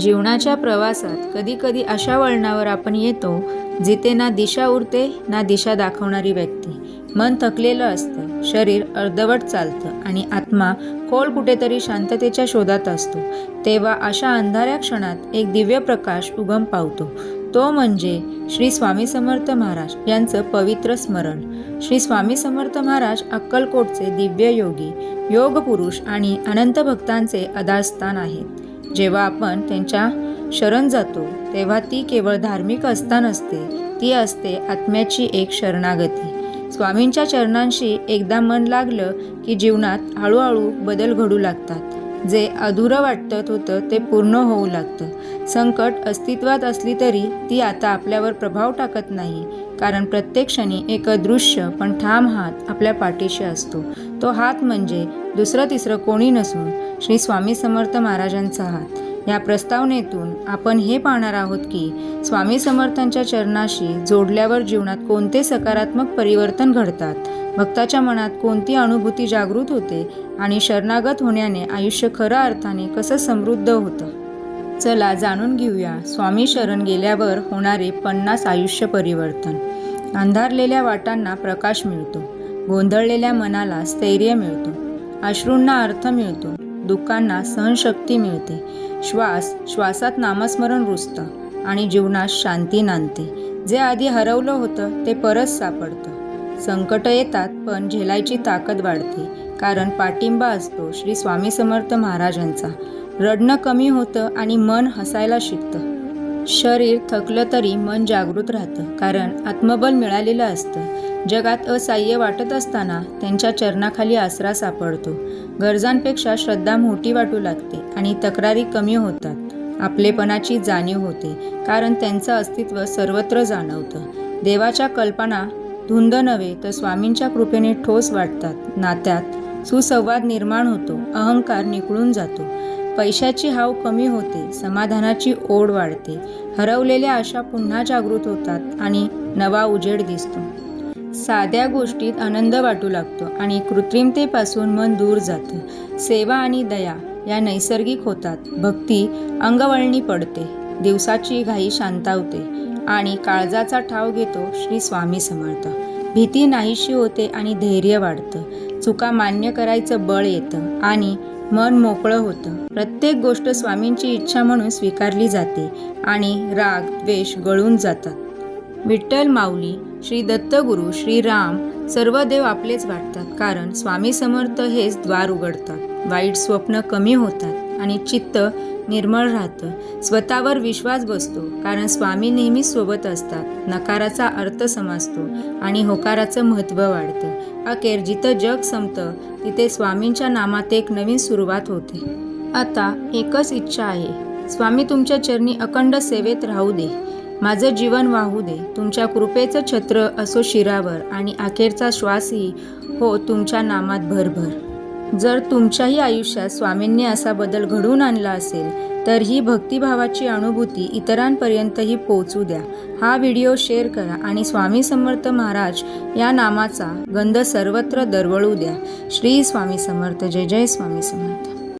जीवनाच्या प्रवासात कधीकधी अशा वळणावर आपण येतो जिथे ना दिशा उरते ना दिशा दाखवणारी व्यक्ती. मन थकलेलं असतं शरीर अर्धवट चालतं आणि आत्मा खोल कुठेतरी शांततेच्या शोधात असतो. तेव्हा अशा अंधाऱ्या क्षणात एक दिव्य प्रकाश उगम पावतो. तो म्हणजे श्री स्वामी समर्थ महाराज यांचं पवित्र स्मरण. श्री स्वामी समर्थ महाराज अक्कलकोटचे दिव्य योगी योग पुरुष आणि अनंत भक्तांचे आधारस्थान आहेत. जेव्हा आपण त्यांच्या शरण जातो तेव्हा ती केवळ धार्मिक असता नसते ती असते आत्म्याची एक शरणागती. स्वामींच्या चरणांशी एकदा मन लागलं की जीवनात हळूहळू बदल घडू लागतात. जे अधुरं वाटत होतं ते पूर्ण होऊ लागतं. संकट अस्तित्वात असली तरी ती आता आपल्यावर प्रभाव टाकत नाही कारण प्रत्येक क्षणी एक अदृश्य पण ठाम हात आपल्या पाठीशी असतो. तो हात म्हणजे दुसरं तिसरं कोणी नसून श्री स्वामी समर्थ महाराजांचा हात. या प्रस्तावनेतून आपण हे पाहणार आहोत की स्वामी समर्थांच्या चरणाशी जोडल्यावर जीवनात कोणते सकारात्मक परिवर्तन घडतात? भक्ताच्या मनात कोणती अनुभूती जागृत होते आणि शरणागत होण्याने आयुष्य खऱ्या अर्थाने कसं समृद्ध होतं? चला जाणून घेऊया स्वामी शरण गेल्यावर होणारे पन्नास आयुष्य परिवर्तन. अंधारलेल्या वाटांना प्रकाश मिळतो. गोंधळलेल्या मनाला स्थैर्य मिळतो. अश्रूंना अर्थ मिळतो. दुःखांना सहनशक्ती मिळते. श्वास श्वासात नामस्मरण रुजतं आणि जीवनात शांती नांदते. जे आधी हरवलं होतं ते परत सापडतं. संकट येतात पण झेलायची ताकद वाढते. कारण पाठिंबा असतो श्री स्वामी समर्थ महाराजांचा. रडणं कमी होतं आणि मन हसायला शिकतं. शरीर थकलं तरी मन जागृत राहतं. कारण आत्मबल मिळालेलं असतं. जगात असाह्य वाटत असताना त्यांच्या चरणाखाली आसरा सापडतो. गरजांपेक्षा श्रद्धा मोठी वाटू लागते आणि तक्रारी कमी होतात. आपलेपणाची जाणीव होते कारण त्यांचं अस्तित्व सर्वत्र जाणवतं. देवाच्या कल्पना धुंद नव्हे तर स्वामींच्या कृपेने ठोस वाटतात. नात्यात सुसंवाद निर्माण होतो अहंकार निखळून जातो. पैशाची हाव कमी होते समाधानाची ओढ वाढते. हरवलेल्या आशा पुन्हा जागृत होतात आणि नवा उजेड दिसतो. साध्या गोष्टीत आनंद वाटू लागतो आणि कृत्रिमतेपासून मन दूर जातं. सेवा आणि दया या नैसर्गिक होतात. भक्ती अंगवळणी पडते. दिवसाची घाई शांतावते आणि काळजाचा ठाव घेतो श्री स्वामी समर्थ. भीती नाहीशी होते आणि धैर्य वाढतं. चुका मान्य करायचं बळ येतं आणि मन मोकळं होतं. प्रत्येक गोष्ट स्वामींची इच्छा म्हणून स्वीकारली जाते आणि राग द्वेष गळून जातात. विठ्ठल माऊली श्री दत्तगुरू श्री राम सर्व देव आपलेच वाटतात कारण स्वामी समर्थ हेच द्वार उघडतात. वाईट स्वप्न कमी होतात आणि चित्त निर्मळ राहतं. स्वतःवर विश्वास बसतो कारण स्वामी नेहमी सोबत असतात. नकाराचा अर्थ समजतो आणि होकाराचं महत्त्व वाढतं. अखेर जिथं जग संपतं तिथे स्वामींच्या नामात एक नवीन सुरुवात होते. आता एकच इच्छा आहे. स्वामी तुमच्या चरणी अखंड सेवेत राहू दे. माझं जीवन वाहू दे. तुमच्या कृपेचं छत्र असो शिरावर आणि अखेरचा श्वासही हो तुमच्या नामात भरभर. जर तुमच्याही आयुष्यात स्वामींनी असा बदल घडवून आणला असेल तर ही भक्तिभावाची अनुभूती इतरांपर्यंतही पोहोचू द्या. हा व्हिडिओ शेअर करा आणि स्वामी समर्थ महाराज या नामाचा गंध सर्वत्र दरवळू द्या. श्री स्वामी समर्थ. जय जय स्वामी समर्थ.